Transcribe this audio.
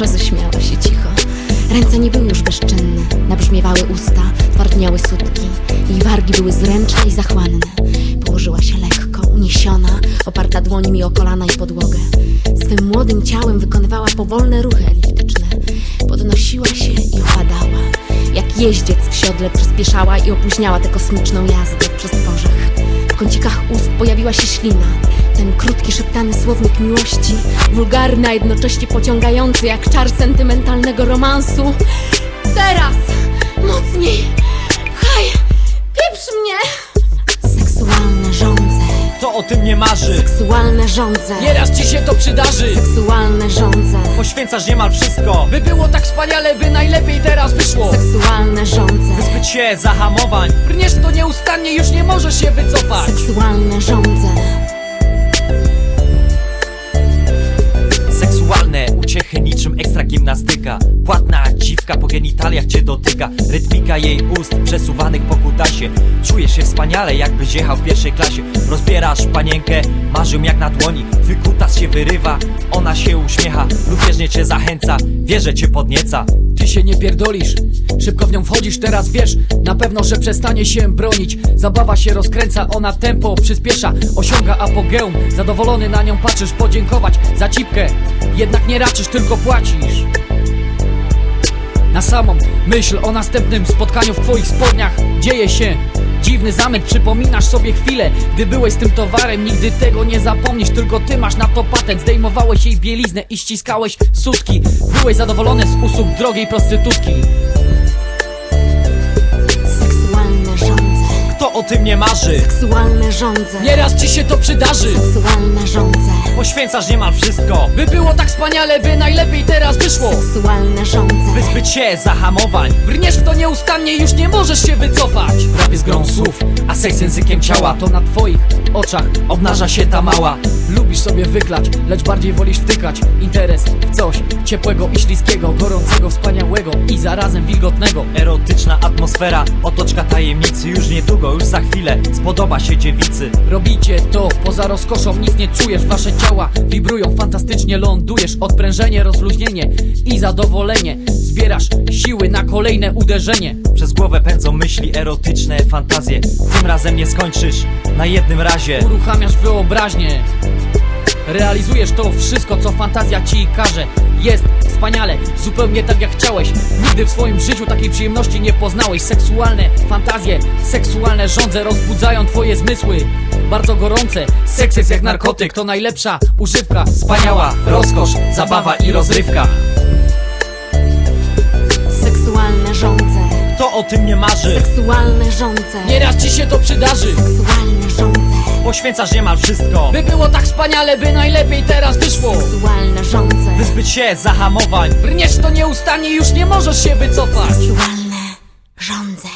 roześmiała się cicho. Ręce nie były już bezczynne, nabrzmiewały usta, twardniały sutki i wargi były zręczne i zachłanne. Położyła się lekko, uniesiona, oparta dłońmi o kolana i podłogę. Swym młodym ciałem wykonywała powolne ruchy eliptyczne. Podnosiła się i opadała. Jak jeździec w siodle przyspieszała i opóźniała tę kosmiczną jazdę przez tworzech. W kącikach ust pojawiła się ślina Ten krótki, szeptany słownik miłości Wulgarny, a jednocześnie pociągający Jak czar sentymentalnego romansu Teraz! Mocniej! Haj! Pieprz mnie! Seksualne żądze Kto o tym nie marzy? Seksualne żądze Nieraz ci się to przydarzy Seksualne żądze Poświęcasz niemal wszystko. By było tak wspaniale, by najlepiej teraz wyszło. Seksualne żądze. Zbyt się zahamowań. Brniesz to nieustannie, już nie możesz się wycofać. Seksualne żądze. Seksualne uciechy niczym ekstra gimnastyka. Płatna dziwka po genitaliach cię dotyka. Rytmika jej ust przesuwanych po kutasie. Czujesz się wspaniale jakbyś jechał w pierwszej klasie. Rozbierasz panienkę, marzy ją jak na dłoni. Twój kutas się wyrywa, ona się uśmiecha. Lubieżnie cię zachęca, wie, że cię podnieca. Ty się nie pierdolisz Szybko w nią wchodzisz, teraz wiesz Na pewno, że przestanie się bronić. Zabawa się rozkręca, ona tempo przyspiesza. Osiąga apogeum Zadowolony na nią patrzysz, podziękować za cipkę Jednak nie raczysz, tylko płacisz Na samą myśl o następnym spotkaniu w twoich spodniach Dzieje się Dziwny zamek, przypominasz sobie chwilę Gdy byłeś z tym towarem, nigdy tego nie zapomnisz Tylko ty masz na to patent. Zdejmowałeś jej bieliznę i ściskałeś sutki Byłeś zadowolony z usług drogiej prostytutki. Seksualne żądze Kto o tym nie marzy? Seksualne żądze Nieraz ci się to przydarzy. Seksualne żądze Poświęcasz niemal wszystko. By było tak wspaniale, by najlepiej teraz wyszło. Seksualne żądze. Wyzbyć się zahamowań. Brniesz w to nieustannie, już nie możesz się wycofać. Rap jest grą słów, a seks językiem ciała To na twoich oczach Obnaża się ta mała. Lubisz sobie wyklać, lecz bardziej wolisz wtykać Interes w coś ciepłego i śliskiego Gorącego, wspaniałego i zarazem wilgotnego. Erotyczna atmosfera, otoczka tajemnicy. Już niedługo, już za chwilę spodoba się dziewicy. Robicie to, poza rozkoszą nic nie czujesz. Wasze ciała wibrują, fantastycznie. Lądujesz Odprężenie, rozluźnienie i zadowolenie. Zbierasz siły na kolejne uderzenie. Przez głowę pędzą myśli erotyczne fantazje. Tym razem nie skończysz na jednym razie. Uruchamiasz wyobraźnię Realizujesz to wszystko, co fantazja ci każe. Jest wspaniale, zupełnie tak jak chciałeś. Nigdy w swoim życiu takiej przyjemności nie poznałeś. Seksualne fantazje, seksualne żądze rozbudzają twoje zmysły. Bardzo gorące, seks jest jak narkotyk To najlepsza używka, wspaniała rozkosz, zabawa i rozrywka. Seksualne żądze. Kto o tym nie marzy? Seksualne żądze. Nieraz ci się to przydarzy. Seksualne żądze poświęcasz niemal wszystko. By było tak wspaniale, by najlepiej teraz wyszło. Seksualne żądze Wyzbyć się zahamowań. Brniesz to nieustannie, już nie możesz się wycofać. Seksualne żądze.